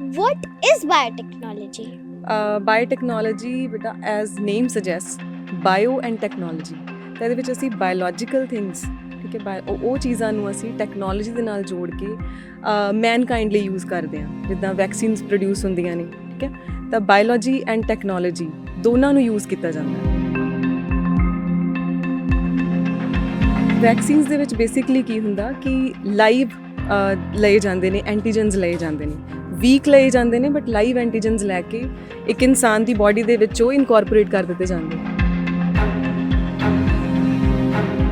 What is biotechnology? Biotechnology ਬੇਟਾ as name suggest bio and technology ਤਾਂ ਇਹਦੇ ਵਿੱਚ ਅਸੀਂ ਬਾਇਓਲੋਜੀਕਲ ਥਿੰਗਸ ਠੀਕ ਹੈ, bio- ਉਹ ਉਹ ਚੀਜ਼ਾਂ ਨੂੰ ਅਸੀਂ ਟੈਕਨੋਲੋਜੀ ਦੇ ਨਾਲ ਜੋੜ ਕੇ ਮੈਨਕਾਈਂਡ ਲਈ ਯੂਜ਼ ਕਰਦੇ ਹਾਂ, ਜਿੱਦਾਂ ਵੈਕਸੀਨਸ ਪ੍ਰੋਡਿਊਸ ਹੁੰਦੀਆਂ ਨੇ, ਠੀਕ ਹੈ। ਤਾਂ ਬਾਇਓਲੋਜੀ ਐਂਡ ਟੈਕਨੋਲੋਜੀ ਦੋਨਾਂ ਨੂੰ ਯੂਜ਼ ਕੀਤਾ ਜਾਂਦਾ ਹੈ। ਵੈਕਸੀਨਸ ਦੇ ਵਿੱਚ ਬੇਸਿਕਲੀ ਕੀ ਹੁੰਦਾ ਕਿ ਲਾਈਵ ਲਏ ਜਾਂਦੇ ਨੇ ਐਂਟੀਜਨਸ ਲਏ ਜਾਂਦੇ ਨੇ। ਵੀਕ ਲਏ ਜਾਂਦੇ ਨੇ ਬਟ ਲਾਈਵ ਐਂਟੀਜਨਸ ਲੈ ਕੇ ਇੱਕ ਇਨਸਾਨ ਦੀ ਬਾਡੀ ਦੇ ਵਿੱਚ ਉਹ ਇਨਕੋਰਪੋਰੇਟ ਕਰ ਦਿੱਤੇ ਜਾਂਦੇ ਨੇ।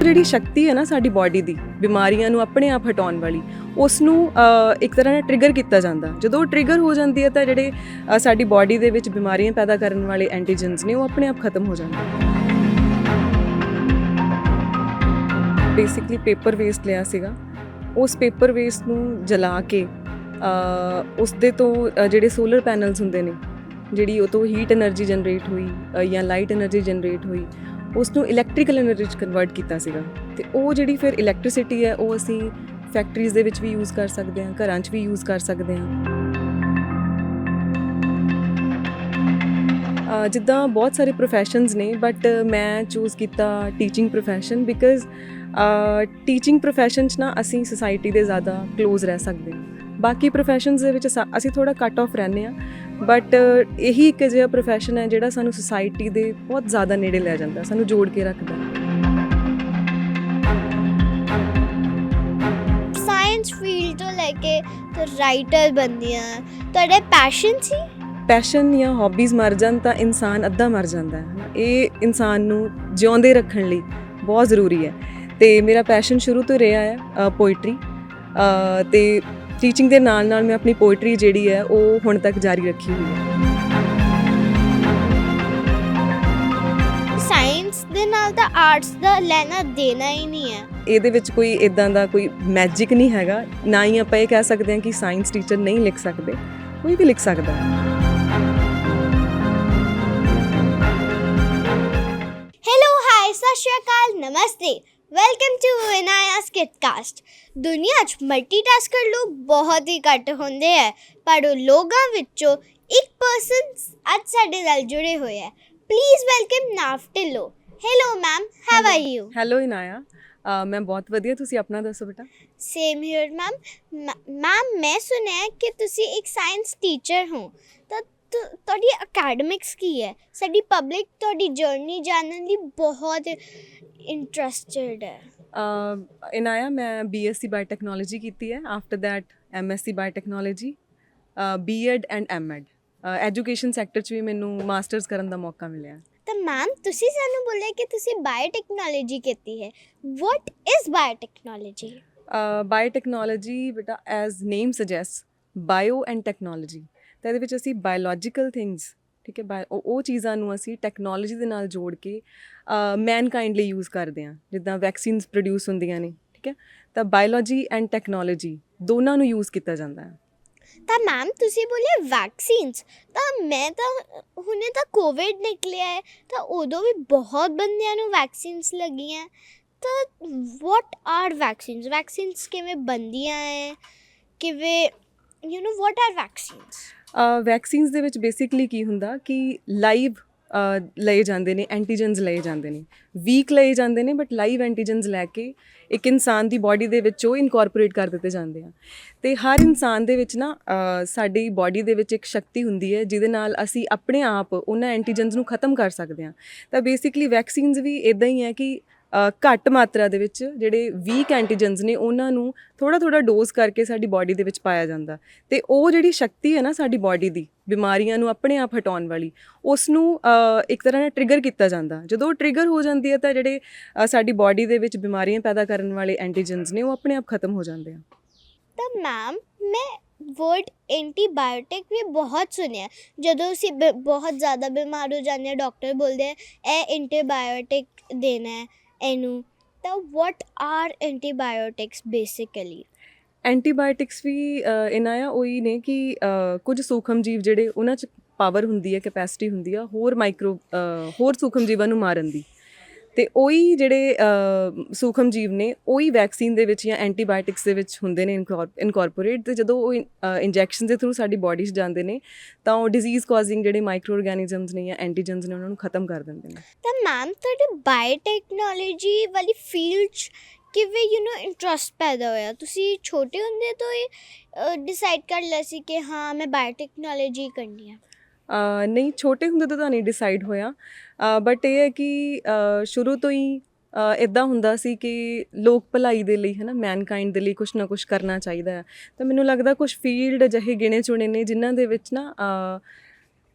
ਜਿਹੜੀ ਸ਼ਕਤੀ ਹੈ ਨਾ ਸਾਡੀ ਬਾਡੀ ਦੀ, ਬਿਮਾਰੀਆਂ ਨੂੰ ਆਪਣੇ ਆਪ ਹਟਾਉਣ ਵਾਲੀ ਉਸ ਨੂੰ ਇੱਕ ਤਰ੍ਹਾਂ ਨਾਲ ਟ੍ਰਿਗਰ ਕੀਤਾ ਜਾਂਦਾ। ਜਦੋਂ ਉਹ ਟ੍ਰਿਗਰ ਹੋ ਜਾਂਦੀ ਹੈ ਤਾਂ ਜਿਹੜੇ ਸਾਡੀ ਬਾਡੀ ਦੇ ਵਿੱਚ ਬਿਮਾਰੀਆਂ ਪੈਦਾ ਕਰਨ ਵਾਲੇ ਐਂਟੀਜਨਸ ਨੇ, ਉਹ ਆਪਣੇ ਆਪ ਖਤਮ ਹੋ ਜਾਂਦੇ ਬੇਸਿਕਲੀ ਪੇਪਰ ਵੇਸਟ ਲਿਆ ਸੀਗਾ। ਉਸ ਪੇਪਰ ਵੇਸਟ ਨੂੰ ਜਲਾ ਕੇ ਉਸ ਦੇ ਤੋਂ ਜਿਹੜੇ ਸੋਲਰ ਪੈਨਲਸ ਹੁੰਦੇ ਨੇ, ਜਿਹੜੀ ਉਹ ਤੋਂ ਹੀਟ એનર્ਜੀ ਜਨਰੇਟ ਹੋਈ ਜਾਂ ਲਾਈਟ એનર્ਜੀ ਜਨਰੇਟ ਹੋਈ ਉਸ ਨੂੰ ਇਲੈਕਟ੍ਰੀਕਲ એનર્ਜੀ ਚ ਕਨਵਰਟ ਕੀਤਾ ਸੀਗਾ। ਤੇ ਉਹ ਜਿਹੜੀ ਫਿਰ ਇਲੈਕਟ੍ਰਿਸਿਟੀ ਹੈ, ਉਹ ਅਸੀਂ ਫੈਕਟਰੀਜ਼ ਦੇ ਵਿੱਚ ਵੀ ਯੂਜ਼ ਕਰ ਸਕਦੇ ਹਾਂ, ਘਰਾਂ 'ਚ ਵੀ ਯੂਜ਼ ਕਰ ਸਕਦੇ ਹਾਂ। ਜਿੱਦਾਂ ਬਹੁਤ ਸਾਰੇ professions ਨੇ ਬਟ ਮੈਂ ਚੂਜ਼ ਕੀਤਾ teaching profession because teaching profession 'ਚ ਨਾ ਅਸੀਂ ਸੋਸਾਇਟੀ ਦੇ ਜ਼ਿਆਦਾ ক্লোਜ਼ ਰਹਿ ਸਕਦੇ ਹਾਂ। ਬਾਕੀ ਪ੍ਰੋਫੈਸ਼ਨਸ ਦੇ ਵਿੱਚ ਅਸੀਂ ਥੋੜਾ ਕੱਟ ਆਫ ਰਹਿੰਦੇ ਹਾਂ ਬਟ ਇਹੀ ਇੱਕ ਅਜਿਹਾ ਪ੍ਰੋਫੈਸ਼ਨ ਹੈ ਜਿਹੜਾ ਸਾਨੂੰ ਸੋਸਾਇਟੀ ਦੇ ਬਹੁਤ ਜ਼ਿਆਦਾ ਨੇੜੇ ਲੈ ਜਾਂਦਾ ਸਾਨੂੰ ਜੋੜ ਕੇ ਰੱਖਦਾ। ਸਾਇੰਸ ਫੀਲਡ ਤੋਂ ਲੈ ਕੇ ਤੇ ਰਾਈਟਰ ਬਣਦੀਆਂ ਤੁਹਾਡੇ ਪੈਸ਼ਨ ਸੀ? ਪੈਸ਼ਨ ਜਾਂ ਹੌਬੀਜ਼ ਮਰ ਜਾਣ ਤਾਂ ਇਨਸਾਨ ਅੱਧਾ ਮਰ ਜਾਂਦਾ ਹੈ। ਇਹ ਇਨਸਾਨ ਨੂੰ ਜਿਉਂਦੇ ਰੱਖਣ ਲਈ ਬਹੁਤ ਜ਼ਰੂਰੀ ਹੈ। ਤੇ ਮੇਰਾ ਪੈਸ਼ਨ ਸ਼ੁਰੂ ਤੋਂ ਰਿਹਾ ਹੈ ਪੋਇਟਰੀ ਤੇ ਟੀਚਿੰਗ ਦੇ ਨਾਲ ਨਾਲ ਮੈਂ ਆਪਣੀ ਪੋਇਟਰੀ ਜਿਹੜੀ ਹੈ ਉਹ ਹੁਣ ਤੱਕ ਜਾਰੀ ਰੱਖੀ ਹੋਈ ਹੈ। ਸਾਇੰਸ ਦੇ ਨਾਲ ਤਾਂ ਆਰਟਸ ਦਾ ਲੈਣਾ ਦੇਣਾ ਹੀ ਨਹੀਂ ਹੈ। ਇਹਦੇ ਵਿੱਚ ਕੋਈ ਇਦਾਂ ਦਾ ਕੋਈ ਮੈਜਿਕ ਨਹੀਂ ਹੈਗਾ। ਨਾ ਹੀ ਆਪਾਂ ਇਹ ਕਹਿ ਸਕਦੇ ਹਾਂ ਕਿ ਸਾਇੰਸ ਟੀਚਰ ਨਹੀਂ ਲਿਖ ਸਕਦੇ। ਕੋਈ ਵੀ ਲਿਖ ਸਕਦਾ ਹੈ। ਹੈਲੋ ਹਾਈ ਸਤਿ ਸ਼੍ਰੀ ਅਕਾਲ ਨਮਸਤੇ। ਵੈਲਕਮ ਟੂ ਵਿਨਾਇਆਸ ਕਿਡਕਾਸਟ ਦੁਨੀਆ 'ਚ ਮਲਟੀਟਾਸਕਰ ਲੋਕ ਬਹੁਤ ਹੀ ਘੱਟ ਹੁੰਦੇ ਹੈ ਪਰ ਉਹ ਲੋਕਾਂ ਵਿੱਚੋਂ ਇੱਕ ਪਰਸਨ ਅੱਜ ਸਾਡੇ ਨਾਲ ਜੁੜੇ ਹੋਏ ਹੈ please welcome ਨਾਫ Dhillon hello ma'am how are you hello Inaya ਮੈਂ ਬਹੁਤ ਵਧੀਆ ਤੁਸੀਂ ਆਪਣਾ ਦੱਸੋ ਬੇਟਾ ਸੇਮ ਹੀਅਰ ਮੈਮ ਮੈਮ ਮੈਂ ਸੁਣਿਆ ਕਿ ਤੁਸੀਂ ਇੱਕ ਸਾਇੰਸ ਟੀਚਰ ਹੋ ਤੁ- ਤੁਹਾਡੀ ਅਕੈਡਮਿਕਸ ਕੀ ਹੈ? ਸਾਡੀ ਪਬਲਿਕ ਤੁਹਾਡੀ ਜਰਨੀ ਜਾਣਨ ਲਈ ਬਹੁਤ ਇੰਟਰਸਟਿਡ ਹੈ। ਅ, ਇਨਾਇਆ ਮੈਂ ਬੀਐਸਸੀ ਬਾਇਓਟੈਕਨੋਲੋਜੀ ਕੀਤੀ ਹੈ। After that MSc biotechnology BEd and MEd education sector 'ਚ ਵੀ ਮੈਨੂੰ ਮਾਸਟਰਸ ਕਰਨ ਦਾ ਮੌਕਾ ਮਿਲਿਆ। ਤਾਂ ਮੈਮ ਤੁਸੀਂ ਸਾਨੂੰ ਬੋਲੇ ਕਿ ਤੁਸੀਂ ਬਾਇਓਟੈਕਨੋਲੋਜੀ ਕੀਤੀ ਹੈ। ਵਾਟ ਇਜ਼ ਬਾਇਓਟੈਕਨੋਲੋਜੀ ਬਾਇਓਟੈਕਨੋਲੋਜੀ ਬੇਟਾ as name suggest bio and technology ਤਾਂ ਇਹਦੇ ਵਿੱਚ ਅਸੀਂ ਬਾਇਓਲੋਜੀਕਲ ਥਿੰਗਸ ਠੀਕ ਹੈ bio- ਉਹ ਚੀਜ਼ਾਂ ਨੂੰ ਅਸੀਂ ਟੈਕਨੋਲੋਜੀ ਦੇ ਨਾਲ ਜੋੜ ਕੇ ਮੈਨਕਾਈਂਡ ਲਈ ਯੂਜ਼ ਕਰਦੇ ਹਾਂ, ਜਿੱਦਾਂ ਵੈਕਸੀਨਸ ਪ੍ਰੋਡਿਊਸ ਹੁੰਦੀਆਂ ਨੇ, ਠੀਕ ਹੈ, ਤਾਂ ਬਾਇਓਲੋਜੀ ਐਂਡ ਟੈਕਨੋਲੋਜੀ ਦੋਨਾਂ ਨੂੰ ਯੂਜ਼ ਕੀਤਾ ਜਾਂਦਾ ਹੈ। ਤਾਂ ਮੈਮ ਤੁਸੀਂ ਬੋਲੇ ਵੈਕਸੀਨਸ ਤਾਂ ਮੈਂ ਤਾਂ ਹੁਣੇ ਤਾਂ ਕੋਵਿਡ ਨਿਕਲਿਆ ਹੈ, ਤਾਂ ਉਦੋਂ ਵੀ ਬਹੁਤ ਬੰਦਿਆਂ ਨੂੰ ਵੈਕਸੀਨਸ ਲੱਗੀਆਂ, ਤਾਂ ਵਾਟ ਆਰ ਵੈਕਸੀਨਸ ਵੈਕਸੀਨਸ ਕਿਵੇਂ ਬੰਦੀਆਂ ਹੈ? ਕਿਵੇਂ you know what are vaccines vaccines ਦੇ ਵਿੱਚ ਬੇਸਿਕਲੀ ਕੀ ਹੁੰਦਾ ਕਿ ਲਾਈਵ ਲਏ ਜਾਂਦੇ ਨੇ ਐਂਟੀਜਨਸ ਲਏ ਜਾਂਦੇ ਨੇ। ਵੀਕ ਲਏ ਜਾਂਦੇ ਨੇ ਬਟ ਲਾਈਵ ਐਂਟੀਜਨਸ ਲੈ ਕੇ ਇੱਕ ਇਨਸਾਨ ਦੀ ਬਾਡੀ ਦੇ ਵਿੱਚ ਉਹ ਇਨਕੋਰਪੋਰੇਟ ਕਰ ਦਿੱਤੇ ਜਾਂਦੇ ਆ। ਤੇ ਹਰ ਇਨਸਾਨ ਦੇ ਵਿੱਚ ਨਾ ਸਾਡੀ ਬਾਡੀ ਦੇ ਵਿੱਚ ਇੱਕ ਸ਼ਕਤੀ ਹੁੰਦੀ ਹੈ, ਜਿਹਦੇ ਨਾਲ ਅਸੀਂ ਆਪਣੇ ਆਪ ਉਹਨਾਂ ਐਂਟੀਜਨਸ ਨੂੰ ਖਤਮ ਕਰ ਸਕਦੇ ਹਾਂ। ਤਾਂ ਬੇਸਿਕਲੀ ਵੈਕਸੀਨਸ ਵੀ ਇਦਾਂ ਹੀ ਹੈ ਕਿ ਘੱਟ ਮਾਤਰਾ ਦੇ ਵਿੱਚ ਜਿਹੜੇ ਵੀਕ ਐਂਟੀਜਨਸ ਨੇ, ਉਹਨਾਂ ਨੂੰ ਥੋੜਾ ਥੋੜਾ ਡੋਜ਼ ਕਰਕੇ ਸਾਡੀ ਬਾਡੀ ਦੇ ਵਿੱਚ ਪਾਇਆ ਜਾਂਦਾ। ਤੇ ਉਹ ਜਿਹੜੀ ਸ਼ਕਤੀ ਹੈ ਨਾ ਸਾਡੀ ਬਾਡੀ ਦੀ, ਬਿਮਾਰੀਆਂ ਨੂੰ ਆਪਣੇ ਆਪ ਹਟਾਉਣ ਵਾਲੀ ਉਸ ਨੂੰ ਇੱਕ ਤਰ੍ਹਾਂ ਨਾਲ ਟ੍ਰਿਗਰ ਕੀਤਾ ਜਾਂਦਾ। ਜਦੋਂ ਟ੍ਰਿਗਰ ਹੋ ਜਾਂਦੀ ਹੈ ਤਾਂ ਜਿਹੜੇ ਸਾਡੀ ਬਾਡੀ ਦੇ ਵਿੱਚ ਬਿਮਾਰੀਆਂ ਪੈਦਾ ਕਰਨ ਵਾਲੇ ਐਂਟੀਜਨਸ ਨੇ, ਉਹ ਆਪਣੇ ਆਪ ਖਤਮ ਹੋ ਜਾਂਦੇ ਆ। ਤਾਂ ਮੈਮ ਮੈਂ ਵਰਡ ਐਂਟੀਬਾਇਓਟਿਕ ਵੀ ਬਹੁਤ ਸੁਣਿਆ। ਜਦੋਂ ਅਸੀਂ ਬ- ਬਹੁਤ ਜ਼ਿਆਦਾ ਬਿਮਾਰ ਹੋ ਜਾਂਦੇ ਹਾਂ ਡਾਕਟਰ ਬੋਲਦੇ ਆ, ਇਹ ਐਂਟੀਬਾਇਓਟਿਕ ਦੇਣਾ ਹੈ ਤਾਂ what are antibiotics basically antibiotics ਵੀ ਅ, ਇਹਨਾਂ ਆ ਉਹੀ ਨੇ ਕਿ ਕੁਝ ਸੂਖਮ ਜੀਵ ਜਿਹੜੇ ਉਹਨਾਂ 'ਚ ਪਾਵਰ ਹੁੰਦੀ ਹੈ ਕੈਪੈਸਿਟੀ ਹੁੰਦੀ ਆ ਹੋਰ ਮਾਈਕਰੋ ਹੋਰ ਸੂਖਮ ਜੀਵਾਂ ਨੂੰ ਮਾਰਨ ਦੀ। ਤੇ ਉਹੀ ਜਿਹੜੇ ਸੂਖਮ ਜੀਵ ਨੇ, ਉਹੀ ਵੈਕਸੀਨ ਦੇ ਵਿੱਚ ਜਾਂ ਐਂਟੀਬਾਇਓਟਿਕਸ ਦੇ ਵਿੱਚ ਹੁੰਦੇ ਨੇ ਇਨਕੋਰਪੋਰੇਟ ਤੇ ਜਦੋਂ ਉਹ ਇੰਜੈਕਸ਼ਨ ਦੇ ਥਰੂ ਸਾਡੀ ਬਾਡੀ 'ਚ ਜਾਂਦੇ ਨੇ, ਤਾਂ ਉਹ ਡਿਜ਼ੀਜ਼ ਕਾਜ਼ਿੰਗ ਜਿਹੜੇ ਮਾਈਕਰੋ ਆਰਗੈਨਿਜ਼ਮਸ ਨੇ ਜਾਂ ਐਂਟੀਜਨਸ ਨੇ, ਉਹਨਾਂ ਨੂੰ ਖਤਮ ਕਰ ਦਿੰਦੇ ਨੇ। ਤਾਂ ਮੈਮ ਤੁਹਾਡੀ ਬਾਇਓਟੈਕਨੋਲੋਜੀ ਵਾਲੀ ਫੀਲਡ 'ਚ ਕਿਵੇਂ ਯੂ نو ਇੰਟਰਸਟ ਪੈਦਾ ਹੋਇਆ? ਤੁਸੀਂ ਛੋਟੇ ਹੁੰਦੇ ਤੋਂ ਹੀ ਡਿਸਾਈਡ ਕਰ ਲਿਆ ਸੀ ਕਿ ਹਾਂ, ਮੈਂ ਬਾਇਓਟੈਕਨੋਲੋਜੀ ਕਰਨੀ ਹੈ ਨਹੀਂ, ਛੋਟੇ ਹੁੰਦੇ ਤਾਂ ਨਹੀਂ ਡਿਸਾਈਡ ਹੋਇਆ। ਬਟ ਇਹ ਹੈ ਕਿ ਸ਼ੁਰੂ ਤੋਂ ਹੀ ਇਦਾਂ ਹੁੰਦਾ ਸੀ ਕਿ ਲੋਕ ਭਲਾਈ ਦੇ ਲਈ ਹੈ ਨਾ ਮੈਨਕਾਈਂਡ ਦੇ ਲਈ ਕੁਝ ਨਾ ਕੁਝ ਕਰਨਾ ਚਾਹੀਦਾ ਹੈ। ਤਾਂ ਮੈਨੂੰ ਲੱਗਦਾ ਕੁਝ ਫੀਲਡ ਅਜਿਹੇ ਗਿਣੇ ਚੁਣੇ ਨੇ ਜਿਨ੍ਹਾਂ ਦੇ ਵਿੱਚ ਨਾ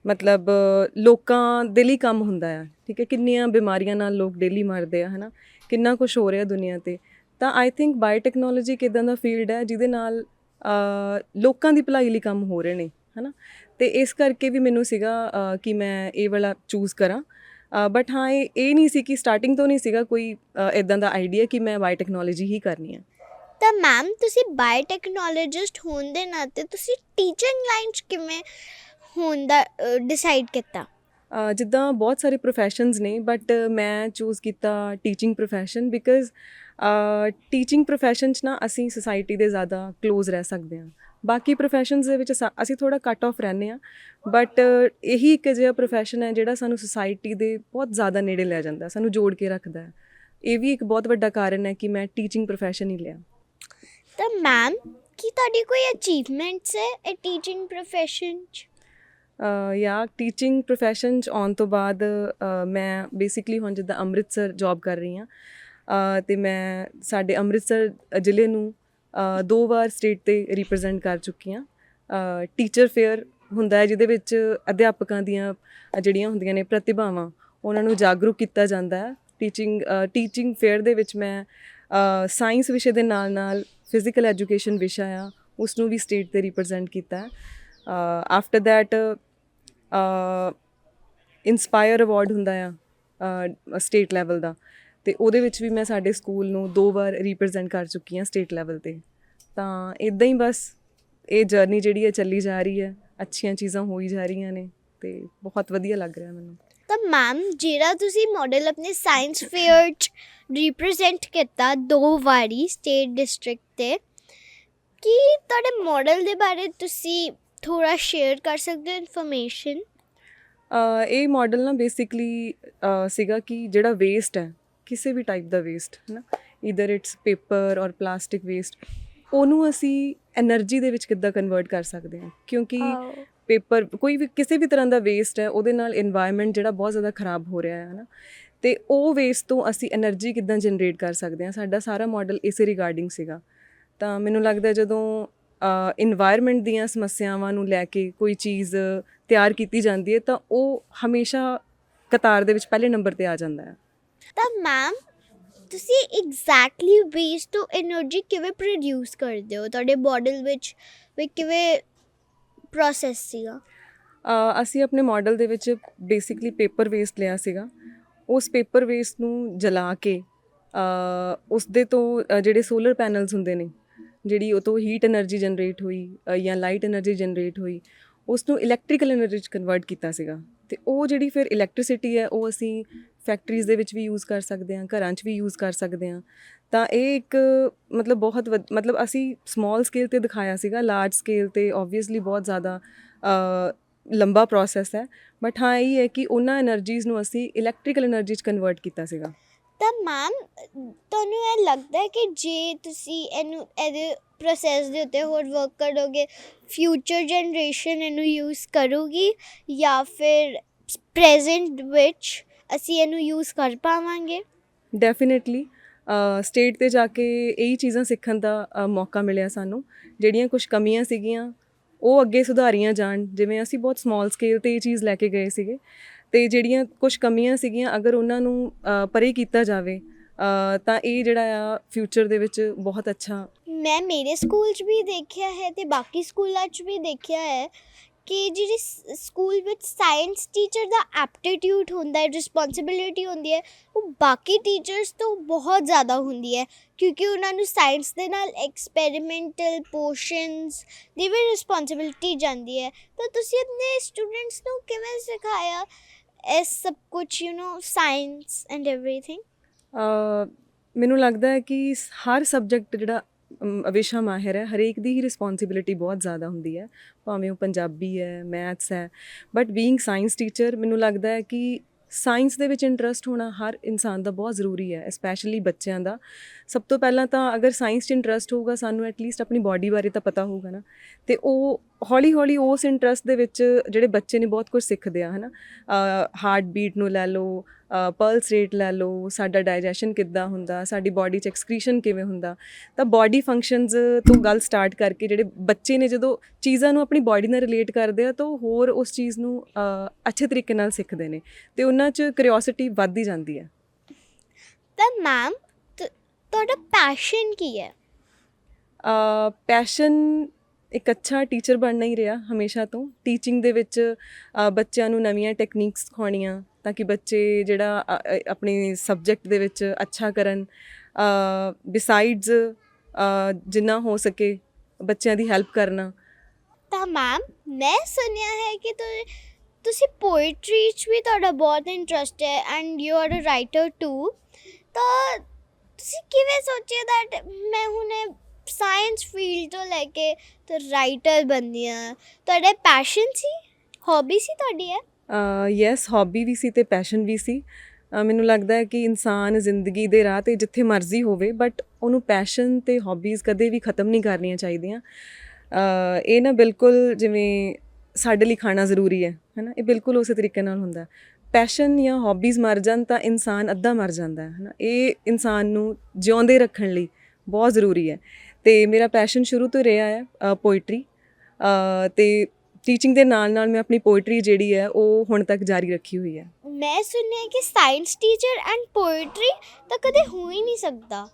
ਮਤਲਬ, ਲੋਕਾਂ ਦੇ ਲਈ ਕੰਮ ਹੁੰਦਾ ਆ। ਠੀਕ ਹੈ, ਕਿੰਨੀਆਂ ਬਿਮਾਰੀਆਂ ਨਾਲ ਲੋਕ ਡੇਲੀ ਮਰਦੇ ਆ ਹੈ ਨਾ ਕਿੰਨਾ ਕੁਝ ਹੋ ਰਿਹਾ ਦੁਨੀਆ ਤੇ। ਤਾਂ ਆਈ ਥਿੰਕ ਬਾਇਓਟੈਕਨੋਲੋਜੀ ਇੱਕ ਇੱਦਾਂ ਦਾ ਫੀਲਡ ਹੈ ਜਿਹਦੇ ਨਾਲ ਲੋਕਾਂ ਦੀ ਭਲਾਈ ਲਈ ਕੰਮ ਹੋ ਰਹੇ ਨੇ ਹੈ ਨਾ ਤੇ ਇਸ ਕਰਕੇ ਵੀ ਮੈਨੂੰ ਸੀਗਾ ਕਿ ਮੈਂ ਇਹ ਵਾਲਾ ਚੂਜ਼ ਕਰਾਂ। ਬਟ ਹਾਂ ਇਹ ਇਹ ਨਹੀਂ ਸੀ ਕਿ ਸਟਾਰਟਿੰਗ ਤੋਂ ਨਹੀਂ ਸੀਗਾ ਕੋਈ ਇਦਾਂ ਦਾ ਆਈਡੀਆ ਕਿ ਮੈਂ ਬਾਇਓਟੈਕਨੋਲੋਜੀ ਹੀ ਕਰਨੀ ਹੈ ਤਾਂ ਮੈਮ ਤੁਸੀਂ ਬਾਇਓਟੈਕਨੋਲੋਜਿਸਟ ਹੋਣ ਦੇ ਨਾਤੇ ਤੁਸੀਂ ਟੀਚਿੰਗ ਲਾਈਨ 'ਚ ਕਿਵੇਂ ਹੋਣ ਦਾ ਡਿਸਾਈਡ ਕੀਤਾ? ਜਿੱਦਾਂ ਬਹੁਤ ਸਾਰੇ ਪ੍ਰੋਫੈਸ਼ਨਸ ਨੇ ਬਟ ਮੈਂ ਚੂਜ਼ ਕੀਤਾ teaching profession because teaching profession 'ਚ ਨਾ ਅਸੀਂ ਸੋਸਾਇਟੀ ਦੇ ਜ਼ਿਆਦਾ ক্লোਜ਼ ਰਹਿ ਸਕਦੇ ਹਾਂ। ਬਾਕੀ ਪ੍ਰੋਫੈਸ਼ਨਸ ਦੇ ਵਿੱਚ ਸਾ- ਅਸੀਂ ਥੋੜਾ ਕੱਟ ਆਫ ਰਹਿੰਦੇ ਹਾਂ ਬਟ ਇਹੀ ਇੱਕ ਅਜਿਹਾ ਪ੍ਰੋਫੈਸ਼ਨ ਹੈ ਜਿਹੜਾ ਸਾਨੂੰ ਸੋਸਾਇਟੀ ਦੇ ਬਹੁਤ ਜ਼ਿਆਦਾ ਨੇੜੇ ਲੈ ਜਾਂਦਾ ਸਾਨੂੰ ਜੋੜ ਕੇ ਰੱਖਦਾ ਹੈ। ਇਹ ਵੀ ਇੱਕ ਬਹੁਤ ਵੱਡਾ ਕਾਰਨ ਹੈ ਕਿ ਮੈਂ ਟੀਚਿੰਗ ਪ੍ਰੋਫੈਸ਼ਨ ਹੀ ਲਿਆ। ਤਾਂ ਮੈਮ ਕੀ ਤੁਹਾਡੀ ਕੋਈ ਅਚੀਵਮੈਂਟਸ ਹੈ ਇਹ ਟੀਚਿੰਗ ਪ੍ਰੋਫੈਸ਼ਨ 'ਚ? ਜਾਂ ਟੀਚਿੰਗ ਪ੍ਰੋਫੈਸ਼ਨ ਚ ਆਉਣ ਤੋਂ ਬਾਅਦ ਮੈਂ ਬੇਸਿਕਲੀ ਹੁਣ ਜਿੱਦਾਂ ਅੰਮ੍ਰਿਤਸਰ ਜੌਬ ਕਰ ਰਹੀ ਹਾਂ ਅ, ਤੇ ਮੈਂ ਸਾਡੇ ਅੰਮ੍ਰਿਤਸਰ ਜ਼ਿਲ੍ਹੇ ਨੂੰ ਦੋ ਵਾਰ ਸਟੇਟ ਤੇ ਰਿਪਰੈਜ਼ੈਂਟ ਕਰ ਚੁੱਕੀ ਹਾਂ ਟੀਚਰ ਫੇਅਰ ਹੁੰਦਾ ਹੈ, ਜਿਹਦੇ ਵਿੱਚ ਅਧਿਆਪਕਾਂ ਦੀਆਂ ਜਿਹੜੀਆਂ ਹੁੰਦੀਆਂ ਨੇ ਪ੍ਰਤਿਭਾਵਾਂ, ਉਹਨਾਂ ਨੂੰ ਜਾਗਰੂਕ ਕੀਤਾ ਜਾਂਦਾ ਹੈ। ਟੀਚਿੰਗ ਟੀਚਿੰਗ ਫੇਅਰ ਦੇ ਵਿੱਚ ਮੈਂ ਸਾਇੰਸ ਵਿਸ਼ੇ ਦੇ ਨਾਲ ਨਾਲ ਫਿਜ਼ੀਕਲ ਐਜੂਕੇਸ਼ਨ ਵਿਸ਼ਾ ਆ ਉਸ ਨੂੰ ਵੀ ਸਟੇਟ ਤੇ ਰਿਪਰੈਜ਼ੈਂਟ ਕੀਤਾ ਆਫਟਰ ਦੈਟ ਇਨਸਪਾਇਰ ਅਵਾਰਡ ਹੁੰਦਾ ਆ ਸਟੇਟ ਲੈਵਲ ਦਾ। ਤੇ ਉਹਦੇ ਵਿੱਚ ਵੀ ਮੈਂ ਸਾਡੇ ਸਕੂਲ ਨੂੰ ਦੋ ਵਾਰ ਰਿਪਰੈਜ਼ੈਂਟ ਕਰ ਚੁੱਕੀ ਹਾਂ ਸਟੇਟ ਲੈਵਲ ਤੇ। ਤਾਂ ਇਦਾਂ ਹੀ ਬਸ ਇਹ ਜਰਨੀ ਜਿਹੜੀ ਹੈ ਚੱਲੀ ਜਾ ਰਹੀ ਹੈ ਅੱਛੀਆਂ ਚੀਜ਼ਾਂ ਹੋਈ ਜਾ ਰਹੀਆਂ ਨੇ ਤੇ ਬਹੁਤ ਵਧੀਆ ਲੱਗ ਰਿਹਾ ਮੈਨੂੰ। ਤਾਂ ਮੈਮ ਜਿਹੜਾ ਤੁਸੀਂ ਮਾਡਲ ਆਪਣੇ ਸਾਇੰਸ ਫੇਅਰ 'ਚ ਰਿਪਰੈਜ਼ੈਂਟ ਕੀਤਾ ਦੋ ਵਾਰੀ ਸਟੇਟ ਡਿਸਟ੍ਰਿਕਟ ਤੇ ਕੀ ਤੁਹਾਡੇ ਮਾਡਲ ਦੇ ਬਾਰੇ ਤੁਸੀਂ ਥੋੜਾ ਸ਼ੇਅਰ ਕਰ ਸਕਦੇ ਹੋ ਇਨਫੋਰਮੇਸ਼ਨ ਇਹ ਮਾਡਲ ਨਾ ਬੇਸਿਕਲੀ ਸੀਗਾ ਕਿ ਜਿਹੜਾ ਵੇਸਟ ਹੈ ਕਿਸੇ ਵੀ ਟਾਈਪ ਦਾ ਵੇਸਟ ਹੈ ਨਾ either it's paper or plastic waste ਉਹਨੂੰ ਅਸੀਂ એનર્ਜੀ ਦੇ ਵਿੱਚ ਕਿੱਦਾਂ ਕਨਵਰਟ ਕਰ ਸਕਦੇ ਹਾਂ? ਕਿਉਂਕਿ ਪੇਪਰ ਕੋਈ ਵੀ ਕਿਸੇ ਵੀ ਤਰ੍ਹਾਂ ਦਾ ਵੇਸਟ ਹੈ ਉਹਦੇ ਨਾਲ এনवायरमेंट ਜਿਹੜਾ ਬਹੁਤ ਜ਼ਿਆਦਾ ਖਰਾਬ ਹੋ ਰਿਹਾ ਹੈ ਨਾ ਤੇ ਉਹ ਵੇਸਟ ਤੋਂ ਅਸੀਂ એનર્ਜੀ ਕਿੱਦਾਂ ਜਨਰੇਟ ਕਰ ਸਕਦੇ ਹਾਂ? ਸਾਡਾ ਸਾਰਾ ਮਾਡਲ ਇਸੇ ਰਿਗਾਰਡਿੰਗ ਸੀਗਾ। ਤਾਂ ਮੈਨੂੰ ਲੱਗਦਾ ਜਦੋਂ এনवायरमेंट ਦੀਆਂ ਸਮੱਸਿਆਵਾਂ ਨੂੰ ਲੈ ਕੇ ਕੋਈ ਚੀਜ਼ ਤਿਆਰ ਕੀਤੀ ਜਾਂਦੀ ਹੈ ਤਾਂ ਉਹ ਹਮੇਸ਼ਾ ਕਤਾਰ ਦੇ ਵਿੱਚ ਪਹਿਲੇ ਨੰਬਰ ਤੇ ਆ ਜਾਂਦਾ ਹੈ। ਤਾਂ ਮੈਮ ਤੁਸੀਂ ਐਗਜ਼ੈਕਟਲੀ ਵੇਸਟ ਤੋਂ એનર્ਜੀ ਕਿਵੇਂ ਪ੍ਰੋਡਿਊਸ ਕਰਦੇ ਹੋ? ਤੁਹਾਡੇ ਮਾਡਲ ਵਿੱਚ ਵੀ ਕਿਵੇਂ ਪ੍ਰੋਸੈਸ ਸੀਗਾ? ਅਸੀਂ ਆਪਣੇ ਮਾਡਲ ਦੇ ਵਿੱਚ ਬੇਸਿਕਲੀ ਪੇਪਰ ਵੇਸਟ ਲਿਆ ਸੀਗਾ। ਉਸ ਪੇਪਰ ਵੇਸਟ ਨੂੰ ਜਲਾ ਕੇ ਉਸ ਦੇ ਤੋਂ ਜਿਹੜੇ ਸੋਲਰ ਪੈਨਲਸ ਹੁੰਦੇ ਨੇ, ਜਿਹੜੀ ਉਹ ਤੋਂ ਹੀਟ એનર્ਜੀ ਜਨਰੇਟ ਹੋਈ ਜਾਂ ਲਾਈਟ એનર્ਜੀ ਜਨਰੇਟ ਹੋਈ ਉਸ ਨੂੰ ਇਲੈਕਟ੍ਰੀਕਲ એનર્ਜੀ ਚ ਕਨਵਰਟ ਕੀਤਾ ਸੀਗਾ। ਤੇ ਉਹ ਜਿਹੜੀ ਫਿਰ ਇਲੈਕਟ੍ਰਿਸਿਟੀ ਹੈ, ਉਹ ਅਸੀਂ ਫੈਕਟਰੀਜ਼ ਦੇ ਵਿੱਚ ਵੀ ਯੂਜ਼ ਕਰ ਸਕਦੇ ਹਾਂ, ਘਰਾਂ 'ਚ ਵੀ ਯੂਜ਼ ਕਰ ਸਕਦੇ ਹਾਂ। ਤਾਂ ਇਹ ਇੱਕ ਮਤਲਬ ਬਹੁਤ ਮਤਲਬ ਅਸੀਂ ਸਮਾਲ ਸਕੇਲ ਤੇ ਦਿਖਾਇਆ ਸੀਗਾ ਲਾਰਜ ਸਕੇਲ ਤੇ ਆਬਵੀਅਸਲੀ ਬਹੁਤ ਜ਼ਿਆਦਾ ਲੰਬਾ ਪ੍ਰੋਸੈਸ ਹੈ। ਬਟ ਹਾਂ, ਇਹ ਹੈ ਕਿ ਉਹਨਾਂ એનર્ਜੀਜ਼ ਨੂੰ ਅਸੀਂ ਇਲੈਕਟ੍ਰੀਕਲ એનર્ਜੀ 'ਚ ਕਨਵਰਟ ਕੀਤਾ ਸੀਗਾ। ਤਾਂ ਮੈਮ ਤੁਹਾਨੂੰ ਇਹ ਲੱਗਦਾ ਕਿ ਜੇ ਤੁਸੀਂ ਇਹਨੂੰ, ਇਹਦੇ ਪ੍ਰੋਸੈਸ ਦੇ ਉੱਤੇ ਹੋਰ ਵਰਕ ਕਰੋਗੇ ਫਿਊਚਰ ਜਨਰੇਸ਼ਨ ਇਹਨੂੰ ਯੂਜ਼ ਕਰੂਗੀ ਜਾਂ ਫਿਰ ਪ੍ਰੈਜ਼ੈਂਟ ਵਿੱਚ ਅਸੀਂ ਇਹਨੂੰ ਯੂਜ਼ ਕਰ ਪਾਵਾਂਗੇ। ਡੈਫੀਨਿਟਲੀ ਸਟੇਟ ਤੇ ਜਾ ਕੇ ਇਹੀ ਚੀਜ਼ਾਂ ਸਿੱਖਣ ਦਾ ਮੌਕਾ ਮਿਲਿਆ ਸਾਨੂੰ। ਜਿਹੜੀਆਂ ਕੁਝ ਕਮੀਆਂ ਸੀਗੀਆਂ ਉਹ ਅੱਗੇ ਸੁਧਾਰੀਆਂ ਜਾਣ। ਜਿਵੇਂ ਅਸੀਂ ਬਹੁਤ ਸਮਾਲ ਸਕੇਲ ਤੇ ਇਹ ਚੀਜ਼ ਲੈ ਕੇ ਗਏ ਸੀਗੇ। ਤੇ ਜਿਹੜੀਆਂ ਕੁਝ ਕਮੀਆਂ ਸੀਗੀਆਂ ਅਗਰ ਉਹਨਾਂ ਨੂੰ ਪਰੇ ਕੀਤਾ ਜਾਵੇ ਤਾਂ ਇਹ ਜਿਹੜਾ ਆ ਫਿਊਚਰ ਦੇ ਵਿੱਚ ਬਹੁਤ ਅੱਛਾ ਮੈਂ ਮੇਰੇ ਸਕੂਲ 'ਚ ਵੀ ਦੇਖਿਆ ਹੈ ਤੇ ਬਾਕੀ ਸਕੂਲਾਂ 'ਚ ਵੀ ਦੇਖਿਆ ਹੈ ਕਿ ਜਿਹੜੀ ਸਕੂਲ ਵਿੱਚ ਸਾਇੰਸ ਟੀਚਰ ਦਾ ਐਪਟੀਟਿਊਡ ਹੁੰਦਾ ਹੈ, ਰਿਸਪੌਂਸਿਬਿਲਿਟੀ ਹੁੰਦੀ ਹੈ, ਉਹ ਬਾਕੀ ਟੀਚਰਸ ਤੋਂ ਬਹੁਤ ਜ਼ਿਆਦਾ ਹੁੰਦੀ ਹੈ, ਕਿਉਂਕਿ ਉਹਨਾਂ ਨੂੰ ਸਾਇੰਸ ਦੇ ਨਾਲ ਐਕਸਪੈਰੀਮੈਂਟਲ ਪੋਰਸ਼ਨਸ ਦੀ ਵੀ ਰਿਸਪੌਂਸਿਬਿਲਿਟੀ ਜਾਂਦੀ ਹੈ। ਤਾਂ ਤੁਸੀਂ ਆਪਣੇ ਸਟੂਡੈਂਟਸ ਨੂੰ ਕਿਵੇਂ ਸਿਖਾਇਆ ਇਸ ਸਭ ਕੁਝ you know science and everything ਮੈਨੂੰ ਲੱਗਦਾ ਹੈ ਕਿ ਹਰ ਸਬਜੈਕਟ ਜਿਹੜਾ ਅਮ, ਮਾਹਿਰ ਹੈ। ਹਰੇਕ ਦੀ ਹੀ ਰਿਸਪੌਂਸਿਬਿਲਿਟੀ ਬਹੁਤ ਜ਼ਿਆਦਾ ਹੁੰਦੀ ਹੈ। ਭਾਵੇਂ ਉਹ ਪੰਜਾਬੀ ਹੈ ਮੈਥਸ ਹੈ। ਬਟ ਬੀਇੰਗ ਸਾਇੰਸ ਟੀਚਰ ਮੈਨੂੰ ਲੱਗਦਾ ਹੈ ਕਿ ਸਾਇੰਸ ਦੇ ਵਿੱਚ ਇੰਟਰਸਟ ਹੋਣਾ ਹਰ ਇਨਸਾਨ ਦਾ ਬਹੁਤ ਜ਼ਰੂਰੀ ਹੈ ਸਪੈਸ਼ਲੀ ਬੱਚਿਆਂ ਦਾ। ਸਭ ਤੋਂ ਪਹਿਲਾਂ ਤਾਂ ਅਗਰ ਸਾਇੰਸ 'ਚ ਇੰਟਰਸਟ ਹੋਊਗਾ ਸਾਨੂੰ ਐਟਲੀਸਟ ਆਪਣੀ ਬਾਡੀ ਬਾਰੇ ਤਾਂ ਪਤਾ ਹੋਊਗਾ ਨਾ। ਤੇ ਉਹ ਹੌਲੀ ਹੌਲੀ ਉਸ ਇੰਟਰਸਟ ਦੇ ਵਿੱਚ ਜਿਹੜੇ ਬੱਚੇ ਨੇ ਬਹੁਤ ਕੁਝ ਸਿੱਖਦੇ ਆ ਹਨਾ? ਹਾਰਟ ਬੀਟ ਨੂੰ ਲੈ ਲਓ ਪਲਸ ਰੇਟ ਲੈ ਲਓ ਸਾਡਾ ਡਾਈਜੈਸ਼ਨ ਕਿੱਦਾਂ ਹੁੰਦਾ ਸਾਡੀ ਬਾਡੀ 'ਚ ਐਕਸਕ੍ਰੀਸ਼ਨ ਕਿਵੇਂ ਹੁੰਦਾ ਤਾਂ ਬਾਡੀ ਫੰਕਸ਼ਨਸ ਤੋਂ ਗੱਲ ਸਟਾਰਟ ਕਰਕੇ ਜਿਹੜੇ ਬੱਚੇ ਨੇ ਜਦੋਂ ਚੀਜ਼ਾਂ ਨੂੰ ਆਪਣੀ ਬਾਡੀ ਨਾਲ ਰਿਲੇਟ ਕਰਦੇ ਆ ਤਾਂ ਉਹ ਹੋਰ ਉਸ ਚੀਜ਼ ਨੂੰ ਅੱਛੇ ਤਰੀਕੇ ਨਾਲ ਸਿੱਖਦੇ ਨੇ ਤੇ ਉਹਨਾਂ 'ਚ ਕਿਉਰਿਓਸਿਟੀ ਵੱਧਦੀ ਜਾਂਦੀ ਹੈ। ਤਾਂ ਮੈਮ ਤੁਹਾਡਾ ਪੈਸ਼ਨ ਕੀ ਹੈ? ਪੈਸ਼ਨ ਇੱਕ ਅੱਛਾ ਟੀਚਰ ਬਣਨਾ ਹੀ ਰਿਹਾ ਹਮੇਸ਼ਾ ਤੋਂ। ਟੀਚਿੰਗ ਦੇ ਵਿੱਚ ਬੱਚਿਆਂ ਨੂੰ ਨਵੀਆਂ ਟੈਕਨੀਕਸ ਸਿਖਾਉਣੀਆਂ ਤਾਂ ਕਿ ਬੱਚੇ ਜਿਹੜਾ ਆਪਣੇ ਸਬਜੈਕਟ ਦੇ ਵਿੱਚ ਅੱਛਾ ਕਰਨ। ਬਿਸਾਈਡਸ ਜਿੰਨਾ ਹੋ ਸਕੇ ਬੱਚਿਆਂ ਦੀ ਹੈਲਪ ਕਰਨਾ। ਤਾਂ ਮੈਮ ਮੈਂ ਸੁਣਿਆ ਹੈ ਕਿ ਤੁਸੀਂ ਪੋਇਟਰੀ 'ਚ ਵੀ ਤੁਹਾਡਾ ਬਹੁਤ ਇੰਟਰਸਟ ਹੈ and you are a writer too ਤਾਂ ਤੁਸੀਂ ਕਿਵੇਂ ਸੋਚਿਆ ਦੈਟ ਮੈਂ ਹੁਣੇ ਸਾਇੰਸ ਫੀਲਡ ਤੋਂ ਲੈ ਕੇ ਤੇ ਰਾਈਟਰ ਬਣਨੀ ਆ ਤੁਹਾਡਾ ਪੈਸ਼ਨ ਸੀ? ਹੌਬੀ ਸੀ ਤੁਹਾਡੀ ਹੈ ਯੈਸ ਹੌਬੀ ਵੀ ਸੀ ਤੇ ਪੈਸ਼ਨ ਵੀ ਸੀ। ਮੈਨੂੰ ਲੱਗਦਾ ਹੈ ਕਿ ਇਨਸਾਨ ਜ਼ਿੰਦਗੀ ਦੇ ਰਾਹ ਤੇ ਜਿੱਥੇ ਮਰਜ਼ੀ ਹੋਵੇ ਬਟ ਉਹਨੂੰ ਪੈਸ਼ਨ ਤੇ ਹੌਬੀਜ਼ ਕਦੇ ਵੀ ਖਤਮ ਨਹੀਂ ਕਰਨੀਆਂ ਚਾਹੀਦੀਆਂ। ਇਹ ਨਾ ਬਿਲਕੁਲ ਜਿਵੇਂ ਸਾਡੇ ਲਈ ਖਾਣਾ ਜ਼ਰੂਰੀ ਹੈ, ਹੈਨਾ? ਇਹ ਬਿਲਕੁਲ ਉਸੇ ਤਰੀਕੇ ਨਾਲ ਹੁੰਦਾ ਪੈਸ਼ਨ ਜਾਂ ਹੌਬੀਜ਼ ਮਰ ਜਾਣ ਤਾਂ ਇਨਸਾਨ ਅੱਧਾ ਮਰ ਜਾਂਦਾ ਹੈ, ਹੈਨਾ? ਇਹ ਇਨਸਾਨ ਨੂੰ ਜਿਉਂਦੇ ਰੱਖਣ ਲਈ ਬਹੁਤ ਜ਼ਰੂਰੀ ਹੈ। ਤੇ ਮੇਰਾ ਪੈਸ਼ਨ ਸ਼ੁਰੂ ਤੋਂ ਰਿਹਾ ਹੈ ਪੋਇਟਰੀ ਤੇ ਟੀਚਿੰਗ ਦੇ ਨਾਲ ਨਾਲ ਮੈਂ ਆਪਣੀ ਪੋਇਟਰੀ ਜਿਹੜੀ ਹੈ ਉਹ ਹੁਣ ਤੱਕ ਜਾਰੀ ਰੱਖੀ ਹੋਈ ਹੈ। ਮੈਂ ਸੁਣਿਆ ਕਿ ਸਾਇੰਸ ਟੀਚਰ ਐਂਡ ਪੋਇਟਰੀ ਤਾਂ ਕਦੇ ਹੋ ਹੀ ਨਹੀਂ ਸਕਦਾ।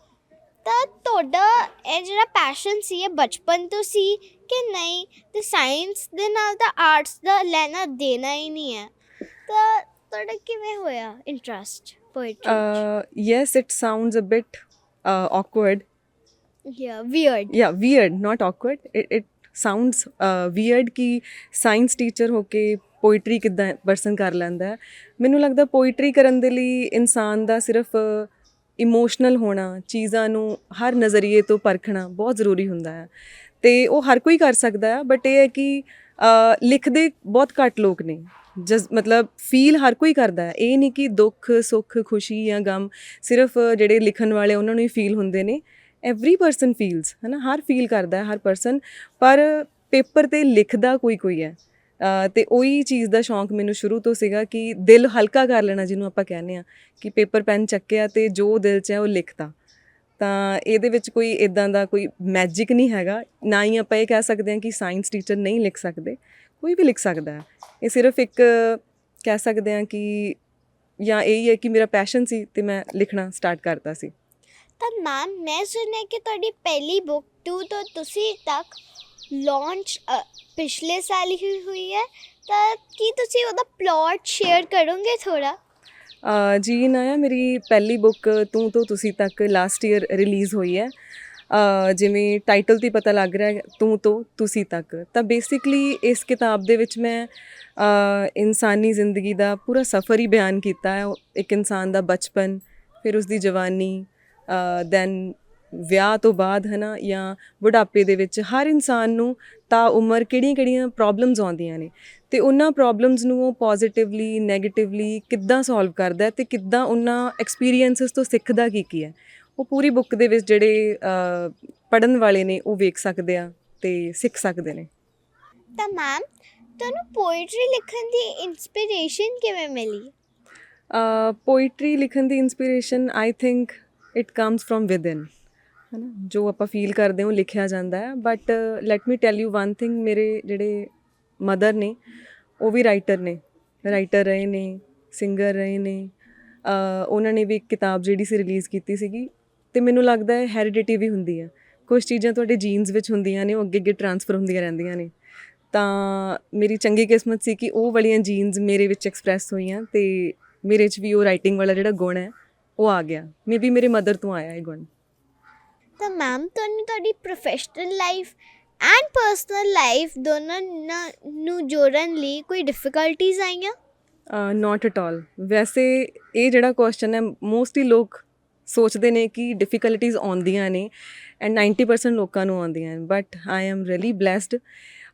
ਤਾਂ ਤੁਹਾਡਾ ਇਹ ਜਿਹੜਾ ਪੈਸ਼ਨ ਸੀ ਇਹ ਬਚਪਨ ਤੋਂ ਸੀ ਕਿ ਨਹੀਂ? ਤੇ ਸਾਇੰਸ ਦੇ ਨਾਲ ਤਾਂ ਆਰਟਸ ਦਾ ਲੈਣਾ ਦੇਣਾ ਹੀ ਨਹੀਂ ਹੈ। ਤਾਂ ਤੁਹਾਡਾ ਕਿਵੇਂ ਹੋਇਆ interest poetry it sounds a bit uh, awkward ਯਾ weird yeah weird not awkward. It, it sounds uh, ਕਿ ਸਾਇੰਸ ਟੀਚਰ ਹੋ ਕੇ ਪੋਇਟਰੀ ਕਿੱਦਾਂ ਪਰਸਨ ਕਰ ਲੈਂਦਾ ਮੈਨੂੰ ਲੱਗਦਾ ਪੋਇਟਰੀ ਕਰਨ ਦੇ ਲਈ ਇਨਸਾਨ ਦਾ ਸਿਰਫ ਇਮੋਸ਼ਨਲ ਹੋਣਾ ਚੀਜ਼ਾਂ ਨੂੰ ਹਰ ਨਜ਼ਰੀਏ ਤੋਂ ਪਰਖਣਾ ਬਹੁਤ ਜ਼ਰੂਰੀ ਹੁੰਦਾ ਹੈ ਤੇ ਉਹ ਹਰ ਕੋਈ ਕਰ ਸਕਦਾ ਹੈ ਬਟ ਇਹ ਹੈ ਕਿ ਲਿਖਦੇ ਬਹੁਤ ਘੱਟ ਲੋਕ ਨੇ ਜਸ ਮਤਲਬ ਫੀਲ ਹਰ ਕੋਈ ਕਰਦਾ ਹੈ ਇਹ ਨਹੀਂ ਕਿ ਦੁੱਖ ਸੁੱਖ ਖੁਸ਼ੀ ਜਾਂ ਗਮ ਸਿਰਫ ਜਿਹੜੇ ਲਿਖਣ ਵਾਲੇ ਉਹਨਾਂ ਨੂੰ ਹੀ ਫੀਲ ਹੁੰਦੇ ਨੇ ਐਵਰੀ ਪਰਸਨ ਫੀਲਸ ਹੈ ਨਾ ਹਰ ਫੀਲ ਕਰਦਾ ਹੈ ਹਰ ਪਰਸਨ ਪਰ ਪੇਪਰ ਤੇ ਲਿਖਦਾ ਕੋਈ ਕੋਈ ਹੈ ਅ, ਤੇ ਉਹੀ ਚੀਜ਼ ਦਾ ਸ਼ੌਂਕ ਮੈਨੂੰ ਸ਼ੁਰੂ ਤੋਂ ਸੀਗਾ ਕਿ ਦਿਲ ਹਲਕਾ ਕਰ ਲੈਣਾ ਜਿਹਨੂੰ ਆਪਾਂ ਕਹਿੰਦੇ ਆ ਕਿ ਪੇਪਰ ਪੈਨ ਚੱਕਿਆ ਤੇ ਜੋ ਦਿਲ 'ਚ ਹੈ ਉਹ ਲਿਖਤਾ ਤਾਂ ਇਹਦੇ ਵਿੱਚ ਕੋਈ ਇਦਾਂ ਦਾ ਕੋਈ ਮੈਜਿਕ ਨਹੀਂ ਹੈਗਾ ਨਾ ਹੀ ਆਪਾਂ ਇਹ ਕਹਿ ਸਕਦੇ ਹਾਂ ਕਿ ਸਾਇੰਸ ਟੀਚਰ ਨਹੀਂ ਲਿਖ ਸਕਦੇ ਕੋਈ ਵੀ ਲਿਖ ਸਕਦਾ ਹੈ ਇਹ ਸਿਰਫ ਇੱਕ ਕਹਿ ਸਕਦੇ ਹਾਂ ਕਿ ਜਾਂ ਇਹ ਹੀ ਹੈ ਕਿ ਮੇਰਾ ਪੈਸ਼ਨ ਸੀ ਤੇ ਮੈਂ ਲਿਖਣਾ ਸਟਾਰਟ ਕਰਤਾ ਸੀ ਤਾਂ ਮੈਮ ਮੈਂ ਸੁਣਿਆ ਕਿ ਤੁਹਾਡੀ ਪਹਿਲੀ ਬੁੱਕ 2 ਤੋਂ ਤੁਸੀਂ ਤੱਕ ਲਾਂਚ ਪਿਛਲੇ ਸਾਲ ਹੀ ਹੋਈ ਹੈ। ਤਾਂ ਕੀ ਤੁਸੀਂ ਉਹਦਾ ਪਲਾਟ ਸ਼ੇਅਰ ਕਰੋਗੇ ਥੋੜਾ ਜੀ ਨਾਇਆ ਮੇਰੀ ਪਹਿਲੀ ਬੁੱਕ ਤੂੰ ਤੋਂ ਤੁਸੀਂ ਤੱਕ ਲਾਸਟ ਈਅਰ ਰਿਲੀਜ਼ ਹੋਈ ਹੈ। ਜਿਵੇਂ ਟਾਈਟਲ ਤੇ ਪਤਾ ਲੱਗ ਰਿਹਾ ਤੂੰ ਤੋਂ ਤੁਸੀਂ ਤੱਕ। ਤਾਂ ਬੇਸਿਕਲੀ ਇਸ ਕਿਤਾਬ ਦੇ ਵਿੱਚ ਮੈਂ ਇਨਸਾਨੀ ਜ਼ਿੰਦਗੀ ਦਾ ਪੂਰਾ ਸਫ਼ਰ ਹੀ ਬਿਆਨ ਕੀਤਾ ਹੈ। ਇੱਕ ਇਨਸਾਨ ਦਾ ਬਚਪਨ, ਫਿਰ ਉਸ ਦੀ ਜਵਾਨੀ ਦੈਨ ਵਿਆਹ ਤੋਂ ਬਾਅਦ ਹੈ ਨਾ ਜਾਂ ਬੁਢਾਪੇ ਦੇ ਵਿੱਚ ਹਰ ਇਨਸਾਨ ਨੂੰ ਤਾਂ ਉਮਰ ਕਿਹੜੀਆਂ-ਕਿਹੜੀਆਂ ਪ੍ਰੋਬਲਮਸ ਆਉਂਦੀਆਂ ਨੇ ਤੇ ਉਹਨਾਂ ਪ੍ਰੋਬਲਮਸ ਨੂੰ ਉਹ ਪੋਜ਼ਿਟਿਵਲੀ 네ਗੇਟਿਵਲੀ ਕਿੱਦਾਂ ਸੋਲਵ ਕਰਦਾ ਹੈ ਤੇ ਕਿੱਦਾਂ ਉਹਨਾਂ ਐਕਸਪੀਰੀਐਂਸਸ ਤੋਂ ਸਿੱਖਦਾ ਕੀ ਕੀ ਹੈ। ਉਹ ਪੂਰੀ ਬੁੱਕ ਦੇ ਵਿੱਚ ਜਿਹੜੇ ਪੜਨ ਵਾਲੇ ਨੇ ਉਹ ਵੇਖ ਸਕਦੇ ਆ ਤੇ ਸਿੱਖ ਸਕਦੇ ਨੇ। ਤਾਂ ਮੈਮ ਤੁਹਾਨੂੰ ਪੋਇਟਰੀ ਲਿਖਣ ਦੀ ਇਨਸਪੀਰੇਸ਼ਨ ਕਿਵੇਂ ਮਿਲੀ? ਪੋਇਟਰੀ ਲਿਖਣ ਦੀ inspiration I think it comes from within ਹੈ ਨਾ ਜੋ ਆਪਾਂ ਫੀਲ ਕਰਦੇ ਹਾਂ, ਉਹ ਲਿਖਿਆ ਜਾਂਦਾ ਹੈ। But let me tell you one thing ਮੇਰੇ ਜਿਹੜੇ ਮਦਰ ਨੇ, ਉਹ ਵੀ ਰਾਈਟਰ ਨੇ। ਰਾਈਟਰ ਰਹੇ ਨੇ ਸਿੰਗਰ ਰਹੇ ਨੇ। uh, ਉਹਨਾਂ ਨੇ ਵੀ ਇੱਕ ਕਿਤਾਬ ਜਿਹੜੀ ਸੀ ਰਿਲੀਜ਼ ਕੀਤੀ ਸੀਗੀ। ਤੇ ਮੈਨੂੰ ਲੱਗਦਾ ਹੈ ਹੈਰੀਡਿਟੀ ਵੀ ਹੁੰਦੀ ਹੈ। ਕੁਝ ਚੀਜ਼ਾਂ ਤੁਹਾਡੇ ਜੀਨਸ ਵਿੱਚ ਹੁੰਦੀਆਂ ਨੇ, ਉਹ ਅੱਗੇ ਅੱਗੇ ਟਰਾਂਸਫਰ ਹੁੰਦੀਆਂ ਰਹਿੰਦੀਆਂ ਨੇ। ਤਾਂ ਮੇਰੀ ਚੰਗੀ ਕਿਸਮਤ ਸੀ ਕਿ ਉਹ ਵਾਲੀਆਂ ਜੀਨਸ ਮੇਰੇ ਵਿੱਚ ਐਕਸਪ੍ਰੈਸ ਹੋਈਆਂ ਤੇ ਮੇਰੇ 'ਚ ਵੀ ਉਹ ਰਾਈਟਿੰਗ ਵਾਲਾ ਜਿਹੜਾ ਗੁਣ ਹੈ ਉਹ ਆ ਗਿਆ। ਮੇਬੀ ਮੇਰੇ ਮਦਰ ਤੋਂ ਆਇਆ ਇਹ ਗੁਣ। ਤਾਂ ਮੈਮ ਤੁਹਾਨੂੰ ਤੁਹਾਡੀ professional life and personal life ਦੋਨਾਂ ਨਾ- ਨੂੰ ਜੋੜਨ ਲਈ ਕੋਈ ਡਿਫਿਕਲਟੀਜ਼ ਆਈਆਂ? ਨਾਟ ਐਟ ਆਲ ਵੈਸੇ ਇਹ ਜਿਹੜਾ ਕੁਐਸਚਨ ਹੈ ਮੋਸਟਲੀ ਲੋਕ ਸੋਚਦੇ ਨੇ ਕਿ ਡਿਫਿਕਲਟੀਜ਼ ਆਉਂਦੀਆਂ ਨੇ ਐਂਡ 90% ਲੋਕਾਂ ਨੂੰ ਆਉਂਦੀਆਂ ਨੇ। But I am really blessed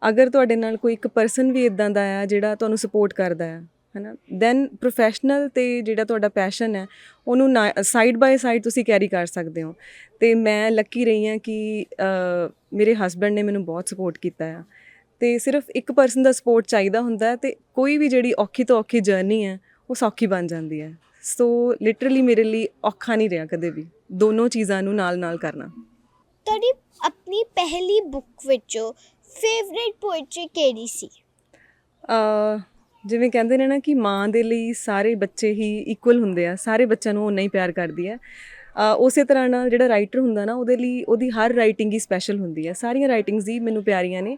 ਅਗਰ ਤੁਹਾਡੇ ਨਾਲ ਕੋਈ ਇੱਕ ਪਰਸਨ ਵੀ ਇਦਾਂ ਦਾ ਆ ਜਿਹੜਾ ਤੁਹਾਨੂੰ ਸਪੋਰਟ ਕਰਦਾ ਆ ਹਨਾ? ਦੈਨ ਪ੍ਰੋਫੈਸ਼ਨਲ ਤੇ ਜਿਹੜਾ ਤੁਹਾਡਾ ਪੈਸ਼ਨ ਹੈ ਉਹਨੂੰ ਸਾਈਡ ਬਾਏ ਸਾਈਡ ਤੁਸੀਂ ਕੈਰੀ ਕਰ ਸਕਦੇ ਹੋ। ਤੇ ਮੈਂ ਲੱਕੀ ਰਹੀ ਹਾਂ ਕਿ ਮੇਰੇ ਹਸਬੰਡ ਨੇ ਮੈਨੂੰ ਬਹੁਤ ਸਪੋਰਟ ਕੀਤਾ ਆ। ਤੇ ਸਿਰਫ ਇੱਕ ਪਰਸਨ ਦਾ ਸਪੋਰਟ ਚਾਹੀਦਾ ਹੁੰਦਾ ਹੈ ਤੇ ਕੋਈ ਵੀ ਜਿਹੜੀ ਔਖੀ ਤੋਂ ਔਖੀ ਜਰਨੀ ਹੈ ਉਹ ਸੌਖੀ ਬਣ ਜਾਂਦੀ ਹੈ। ਸੋ ਲਿਟਰਲੀ ਮੇਰੇ ਲਈ ਔਖਾ ਨਹੀਂ ਰਿਹਾ ਕਦੇ ਵੀ ਦੋਨੋਂ ਚੀਜ਼ਾਂ ਨੂੰ ਨਾਲ-ਨਾਲ ਕਰਨਾ। ਤੁਹਾਡੀ ਆਪਣੀ ਪਹਿਲੀ ਬੁੱਕ ਵਿੱਚੋਂ ਫੇਵਰੇਟ ਪੋਇਟਰੀ ਕਿਹੜੀ ਸੀ? ਅ ਜਿਵੇਂ ਕਹਿੰਦੇ ਨੇ ਨਾ ਕਿ ਮਾਂ ਦੇ ਲਈ ਸਾਰੇ ਬੱਚੇ ਹੀ ਇਕੁਅਲ ਹੁੰਦੇ ਆ, ਸਾਰੇ ਬੱਚਿਆਂ ਨੂੰ ਉਨਾ ਹੀ ਪਿਆਰ ਕਰਦੀ ਹੈ ਉਸੇ ਤਰ੍ਹਾਂ ਨਾਲ ਜਿਹੜਾ ਰਾਈਟਰ ਹੁੰਦਾ ਨਾ, ਉਹਦੇ ਲਈ ਉਹਦੀ ਹਰ ਰਾਈਟਿੰਗ ਹੀ ਸਪੈਸ਼ਲ ਹੁੰਦੀ ਹੈ ਸਾਰੀਆਂ ਰਾਈਟਿੰਗਸ ਹੀ ਮੈਨੂੰ ਪਿਆਰੀਆਂ ਨੇ।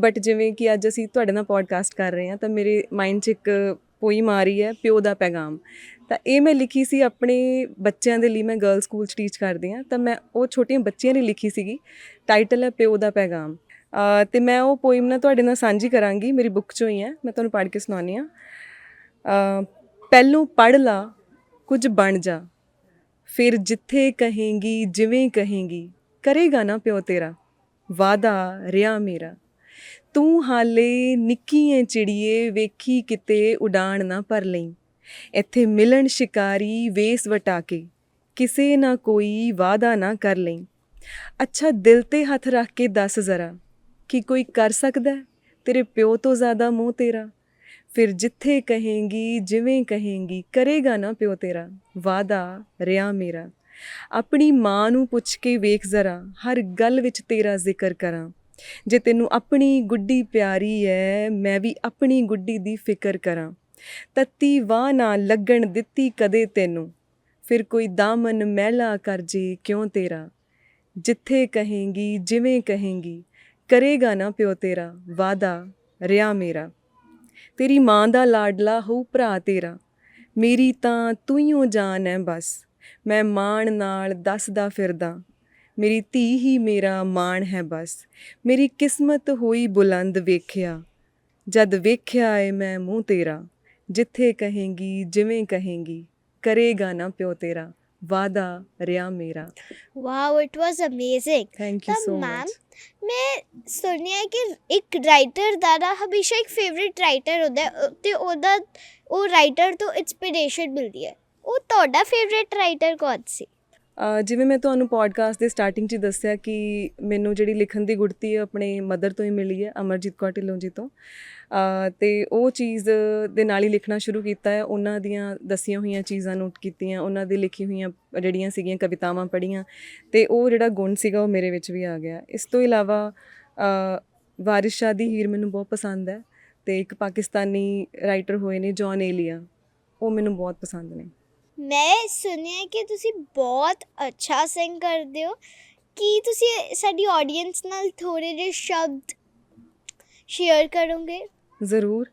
ਬਟ ਜਿਵੇਂ ਕਿ ਅੱਜ ਅਸੀਂ ਤੁਹਾਡੇ ਨਾਲ ਪੋਡਕਾਸਟ ਕਰ ਰਹੇ ਹਾਂ, ਤਾਂ ਮੇਰੇ ਮਾਈਂਡ 'ਚ ਇੱਕ ਪੋਇਮ ਆ ਰਹੀ ਹੈ, ਪਿਓ ਦਾ ਪੈਗਾਮ। ਤਾਂ ਇਹ ਮੈਂ ਲਿਖੀ ਸੀ ਆਪਣੇ ਬੱਚਿਆਂ ਦੇ ਲਈ, ਮੈਂ ਗਰਲ ਸਕੂਲ 'ਚ ਟੀਚ ਕਰਦੀ ਹਾਂ, ਤਾਂ ਮੈਂ ਉਹ ਛੋਟੀਆਂ ਬੱਚੀਆਂ ਲਈ ਲਿਖੀ ਸੀਗੀ। ਟਾਈਟਲ ਹੈ ਪਿਓ ਦਾ ਪੈਗਾਮ। ਤੇ ਮੈਂ ਉਹ ਪੋਇਮ ਨਾ ਤੁਹਾਡੇ ਨਾਲ ਸਾਂਝੀ ਕਰਾਂਗੀ, ਮੇਰੀ ਬੁੱਕ 'ਚੋਂ ਹੀ ਹੈ, ਮੈਂ ਤੁਹਾਨੂੰ ਪੜ੍ਹ ਕੇ ਸੁਣਾਉਂਦੀ ਹਾਂ। ਪਹਿਲੋਂ ਪੜ੍ਹ ਲਾ, ਕੁਝ ਬਣ ਜਾ, ਫਿਰ ਜਿੱਥੇ ਕਹੇਂਗੀ, ਜਿਵੇਂ ਕਹੇਂਗੀ, ਕਰੇਗਾ ਨਾ ਪਿਓ ਤੇਰਾ ਵਾਦਾ ਰਿਆ ਮੇਰਾ। ਤੂੰ ਹਾਲੇ ਨਿੱਕੀ ਐ ਚਿੜੀਏ, ਵੇਖੀ ਕਿਤੇ ਉਡਾਣ ਨਾ ਪਰ ਲਈ। ਇੱਥੇ ਮਿਲਣ ਸ਼ਿਕਾਰੀ, ਵੇਸ ਵਟਾ ਕੇ, ਕਿਸੇ ਨਾ ਕੋਈ ਵਾਦਾ ਨਾ ਕਰ ਲਈ। ਅੱਛਾ, ਦਿਲ ਤੇ ਹੱਥ ਰੱਖ ਕੇ ਦੱਸ ਜ਼ਰਾ ਕਿ ਕੋਈ ਕਰ ਸਕਦਾ ਤੇਰੇ ਪਿਓ ਤੋਂ ਜ਼ਿਆਦਾ ਮੂੰਹ ਤੇਰਾ। ਫਿਰ ਜਿੱਥੇ ਕਹੇਂਗੀ, ਜਿਵੇਂ ਕਹੇਂਗੀ, ਕਰੇਗਾ ਨਾ ਪਿਓ ਤੇਰਾ। ਵਾਦਾ ਰਿਆ ਮੇਰਾ। ਆਪਣੀ ਮਾਂ ਨੂੰ ਪੁੱਛ ਕੇ ਵੇਖ ਜ਼ਰਾ, ਹਰ ਗੱਲ ਵਿੱਚ ਤੇਰਾ ਜ਼ਿਕਰ ਕਰਾਂ। ਜੇ ਤੈਨੂੰ ਆਪਣੀ ਗੁੱਡੀ ਪਿਆਰੀ ਐ, ਮੈਂ ਵੀ ਆਪਣੀ ਗੁੱਡੀ ਦੀ ਫਿਕਰ ਕਰਾਂ। ਤੱਤੀ ਵਾਹ ਨਾ ਲੱਗਣ ਦਿੱਤੀ ਕਦੇ ਤੈਨੂੰ। ਫਿਰ ਕੋਈ ਦਾਮਨ ਮਹਿਲਾ ਕਰ ਜੇ ਕਿਉਂ ਤੇਰਾ। ਜਿੱਥੇ ਕਹੇਂਗੀ, ਜਿਵੇਂ ਕਹੇਂਗੀ ਕਰੇਗਾ ਨਾ ਪਿਓ ਤੇਰਾ ਵਾਦਾ ਰਿਆ ਮੇਰਾ। ਤੇਰੀ ਮਾਂ ਦਾ ਲਾਡਲਾ ਹੋਊ ਭਰਾ ਤੇਰਾ। ਮੇਰੀ ਤਾਂ ਤੂੰ ਹੀ ਜਾਨ ਐ ਬਸ ਮੈਂ ਮਾਣ ਨਾਲ ਦੱਸਦਾ ਫਿਰਦਾ। ਮੇਰੀ ਧੀ ਹੀ ਮੇਰਾ ਮਾਣ ਹੈ ਬਸ ਮੇਰੀ ਕਿਸਮਤ ਹੋਈ ਬੁਲੰਦ ਵੇਖਿਆ। ਜਦ ਵੇਖਿਆ ਏ ਮੈਂ ਮੂੰਹ ਤੇਰਾ ਜਿੱਥੇ ਕਹੇਂਗੀ ਜਿਵੇਂ ਕਹੇਂਗੀ ਕਰੇਗਾ ਨਾ ਪਿਓ ਤੇਰਾ ਵਾਦਾ ਰਿਆ ਮੇਰਾ। Wow it was amazing thank you so much ਮੈਂ ਸੁਣਿਆ ਕਿ ਇੱਕ ਰਾਈਟਰ ਦਾ ਨਾ ਹਮੇਸ਼ਾ ਇੱਕ ਫੇਵਰਿਟ ਰਾਈਟਰ ਹੁੰਦਾ ਹੈ ਤੇ ਉਹਦਾ, ਉਹ ਰਾਈਟਰ ਤੋਂ ਇਨਸਪੀਰੇਸ਼ਨ ਮਿਲਦੀ ਹੈ। ਉਹ ਤੁਹਾਡਾ ਫੇਵਰਿਟ ਰਾਈਟਰ ਕੌਣ ਸੀ? ਜਿਵੇਂ ਮੈਂ ਤੁਹਾਨੂੰ ਪੋਡਕਾਸਟ ਦੇ ਸਟਾਰਟਿੰਗ 'ਚ ਦੱਸਿਆ ਕਿ ਮੈਨੂੰ ਜਿਹੜੀ ਲਿਖਣ ਦੀ ਗੁੜਤੀ ਹੈ ਆਪਣੇ ਮਦਰ ਤੋਂ ਹੀ ਮਿਲੀ ਹੈ, ਅਮਰਜੀਤ ਕੌਰ ਢਿੱਲੋਂ ਜੀ ਤੋਂ। ਤੇ ਉਹ ਚੀਜ਼ ਦੇ ਨਾਲ ਹੀ ਲਿਖਣਾ ਸ਼ੁਰੂ ਕੀਤਾ ਹੈ। ਉਹਨਾਂ ਦੀਆਂ ਦਸੀਆਂ ਹੋਈਆਂ ਚੀਜ਼ਾਂ ਨੋਟ ਕੀਤੀਆਂ ਉਹਨਾਂ ਦੀ ਲਿਖੀ ਹੋਈਆਂ ਜਿਹੜੀਆਂ ਸੀਗੀਆਂ ਕਵਿਤਾਵਾਂ ਪੜ੍ਹੀਆਂ ਤੇ ਉਹ ਜਿਹੜਾ ਗੁਣ ਸੀਗਾ ਉਹ ਮੇਰੇ ਵਿੱਚ ਵੀ ਆ ਗਿਆ। ਇਸ ਤੋਂ ਇਲਾਵਾ ਅ, ਦੀ ਹੀਰ ਮੈਨੂੰ ਬਹੁਤ ਪਸੰਦ ਹੈ ਤੇ ਇੱਕ ਪਾਕਿਸਤਾਨੀ ਰਾਈਟਰ ਹੋਏ ਨੇ ਜੌਨ ਏਲੀਆ ਉਹ ਮੈਨੂੰ ਬਹੁਤ ਪਸੰਦ ਨੇ। ਮੈਂ ਸੁਣਿਆ ਕਿ ਤੁਸੀਂ ਬਹੁਤ ਅੱਛਾ ਸਿੰਗ ਕਰਦੇ ਹੋ। ਕੀ ਤੁਸੀਂ ਸਾਡੀ ਆਡੀਅנס ਨਾਲ ਥੋੜੇ ਜਿਹੇ ਸ਼ਬਦ ਸ਼ੇਅਰ ਕਰੋਗੇ। ਜ਼ਰੂਰ।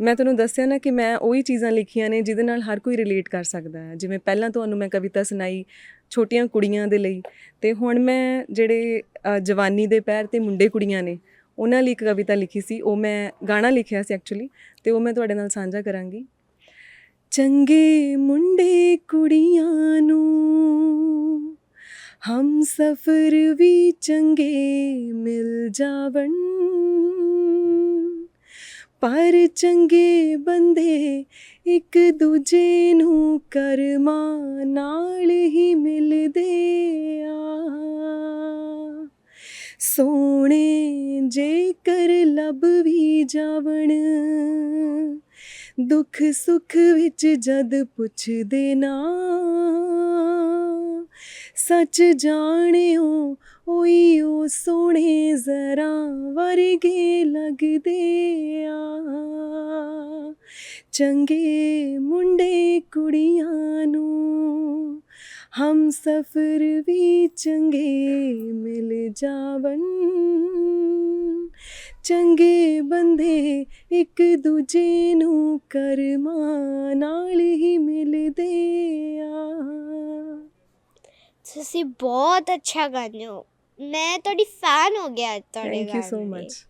ਮੈਂ ਤੁਹਾਨੂੰ ਦੱਸਿਆ ਨਾ ਕਿ ਮੈਂ ਉਹੀ ਚੀਜ਼ਾਂ ਲਿਖੀਆਂ ਨੇ ਜਿਹਦੇ ਨਾਲ ਹਰ ਕੋਈ ਰਿਲੇਟ ਕਰ ਸਕਦਾ ਹੈ। ਜਿਵੇਂ ਪਹਿਲਾਂ ਤੁਹਾਨੂੰ ਮੈਂ ਕਵਿਤਾ ਸੁਣਾਈ ਛੋਟੀਆਂ ਕੁੜੀਆਂ ਦੇ ਲਈ ਤੇ ਹੁਣ ਮੈਂ ਜਿਹੜੇ ਜਵਾਨੀ ਦੇ ਪੈਰ ਤੇ ਮੁੰਡੇ ਕੁੜੀਆਂ ਨੇ, ਉਹਨਾਂ ਲਈ ਇੱਕ ਕਵਿਤਾ ਲਿਖੀ ਸੀ। ਉਹ ਮੈਂ ਗਾਣਾ ਲਿਖਿਆ ਸੀ ਐਕਚੁਅਲੀ ਤੇ ਉਹ ਮੈਂ ਤੁਹਾਡੇ ਨਾਲ ਸਾਂਝਾ ਕਰਾਂਗੀ। ਚੰਗੇ ਮੁੰਡੇ ਕੁੜੀਆਂ ਨੂੰ ਹਮ ਸਫਰ ਵੀ ਚੰਗੇ ਮਿਲ ਜਾਵਣ। ਪਰ ਚੰਗੇ ਬੰਦੇ ਇੱਕ ਦੂਜੇ ਨੂੰ ਕਰਮਾਂ ਨਾਲ ਹੀ ਮਿਲਦੇ ਆ। ਸੋਹਣੇ ਜੇਕਰ ਲੱਭ ਵੀ ਜਾਵਣ, ਦੁੱਖ ਸੁੱਖ ਵਿੱਚ ਜਦ ਪੁੱਛਦੇ ਨਾ ਸੱਚ ਜਾਣਿਓ ਓਈ ਉਹ ਸੋਹਣੇ ਜ਼ਰਾ ਵਰਗੇ ਲੱਗਦੇ ਆ। ਚੰਗੇ ਮੁੰਡੇ ਕੁੜੀਆਂ ਨੂੰ ਹਮ ਸਫਰ ਵੀ ਚੰਗੇ ਮਿਲ ਜਾਵਨ ਚੰਗੇ ਬੰਦੇ ਇੱਕ ਦੂਜੇ ਨੂੰ ਕਰਮਾਂ ਨਾਲ ਹੀ ਮਿਲਦੇ ਆ। ਤੁਸੀਂ ਬਹੁਤ ਅੱਛਾ ਗਾਉਂਦੇ ਹੋ। ਮੈਂ ਤੁਹਾਡੀ ਫੈਨ ਹੋ ਗਿਆ ਤੁਹਾਡੇ ਥੈਂਕ ਯੂ ਸੋ ਗਾਣੇ ਦੀ। ਮਚ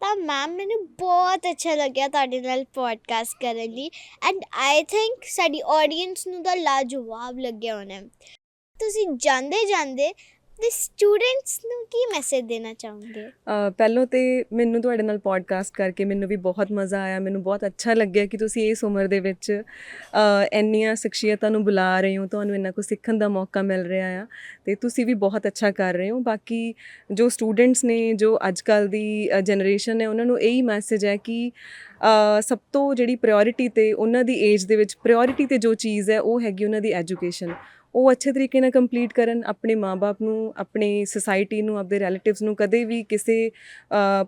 ਤਾਂ ਮੈਮ ਮੈਨੂੰ ਬਹੁਤ ਅੱਛਾ ਲੱਗਿਆ ਤੁਹਾਡੇ ਨਾਲ ਪੋਡਕਾਸਟ ਕਰਨ ਲਈ। ਐਂਡ ਆਈ ਥਿੰਕ ਸਾਡੀ ਆਡੀਅנס ਨੂੰ ਤਾਂ ਲਾਜਵਾਬ ਲੱਗਿਆ ਹੋਣਾ। ਤੁਸੀਂ ਜਾਂਦੇ ਜਾਂਦੇ ਤੇ ਸਟੂਡੈਂਟਸ ਨੂੰ ਕੀ ਮੈਸੇਜ ਦੇਣਾ ਚਾਹੋਗੇ? ਪਹਿਲੋਂ ਤੇ ਮੈਨੂੰ ਤੁਹਾਡੇ ਨਾਲ ਪੋਡਕਾਸਟ ਕਰਕੇ ਮੈਨੂੰ ਵੀ ਬਹੁਤ ਮਜ਼ਾ ਆਇਆ, ਮੈਨੂੰ ਬਹੁਤ ਅੱਛਾ ਲੱਗਿਆ ਕਿ ਤੁਸੀਂ ਇਸ ਉਮਰ ਦੇ ਵਿੱਚ ਇੰਨੀਆਂ ਸ਼ਖਸੀਅਤਾਂ ਨੂੰ ਬੁਲਾ ਰਹੇ ਹੋ, ਤੁਹਾਨੂੰ ਇੰਨਾ ਕੁਝ ਸਿੱਖਣ ਦਾ ਮੌਕਾ ਮਿਲ ਰਿਹਾ ਆ ਤੇ ਤੁਸੀਂ ਵੀ ਬਹੁਤ ਅੱਛਾ ਕਰ ਰਹੇ ਹੋ। ਬਾਕੀ ਜੋ ਸਟੂਡੈਂਟਸ ਨੇ, ਜੋ ਅੱਜ ਕੱਲ ਦੀ ਜਨਰੇਸ਼ਨ ਹੈ, ਉਹਨਾਂ ਨੂੰ ਇਹੀ ਮੈਸੇਜ ਹੈ ਕਿ ਸਭ ਤੋਂ ਜਿਹੜੀ ਪ੍ਰਾਇੋਰਟੀ ਤੇ ਉਹਨਾਂ ਦੀ ਏਜ ਦੇ ਵਿੱਚ ਪ੍ਰਾਇੋਰਟੀ ਤੇ ਜੋ ਚੀਜ਼ ਹੈ, ਉਹ ਹੈਗੀ ਉਹਨਾਂ ਦੀ ਐਜੂਕੇਸ਼ਨ ਉਹ ਅੱਛੇ ਤਰੀਕੇ ਨਾਲ ਕੰਪਲੀਟ ਕਰਨ, ਆਪਣੇ ਮਾਪੇ ਨੂੰ, ਆਪਣੀ ਸੋਸਾਇਟੀ ਨੂੰ ਆਪਣੇ ਰਿਲੇਟਿਵਸ ਨੂੰ ਕਦੇ ਵੀ ਕਿਸੇ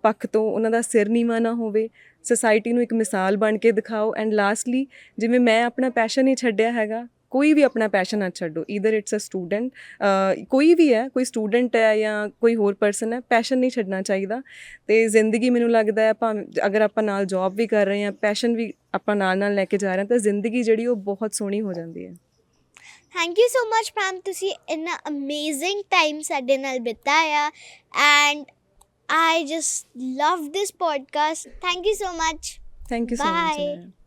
ਪੱਖ ਤੋਂ ਉਹਨਾਂ ਦਾ ਸਿਰ ਨੀਵਾਂ ਨਾ ਹੋਵੇ। ਸੋਸਾਇਟੀ ਨੂੰ ਇੱਕ ਮਿਸਾਲ ਬਣ ਕੇ ਦਿਖਾਓ। ਐਂਡ ਲਾਸਟਲੀ ਜਿਵੇਂ ਮੈਂ ਆਪਣਾ ਪੈਸ਼ਨ ਹੀ ਛੱਡਿਆ ਹੈਗਾ, ਕੋਈ ਵੀ ਆਪਣਾ ਪੈਸ਼ਨ ਨਾ ਛੱਡੋ। ਈਦਰ ਇਟਸ ਅ ਸਟੂਡੈਂਟ ਕੋਈ ਵੀ ਹੈ, ਕੋਈ ਸਟੂਡੈਂਟ ਹੈ ਜਾਂ ਕੋਈ ਹੋਰ ਪਰਸਨ ਹੈ ਪੈਸ਼ਨ ਨਹੀਂ ਛੱਡਣਾ ਚਾਹੀਦਾ। ਤੇ ਜ਼ਿੰਦਗੀ ਮੈਨੂੰ ਲੱਗਦਾ ਹੈ, ਭਾਵੇਂ ਅਗਰ ਆਪਾਂ ਨਾਲ ਜੌਬ ਵੀ ਕਰ ਰਹੇ ਹਾਂ ਪੈਸ਼ਨ ਵੀ ਆਪਾਂ ਨਾਲ ਨਾਲ ਲੈ ਕੇ ਜਾ ਰਹੇ ਹਾਂ, ਤਾਂ ਜ਼ਿੰਦਗੀ ਜਿਹੜੀ ਉਹ ਬਹੁਤ ਸੋਹਣੀ ਹੋ ਜਾਂਦੀ ਹੈ। Thank you so much ma'am ਤੁਸੀਂ ਇੰਨਾ ਅਮੇਜ਼ਿੰਗ ਟਾਈਮ ਸਾਡੇ ਨਾਲ ਬਿਤਾਇਆ and I just love this podcast thank you so much thank you so Bye. Much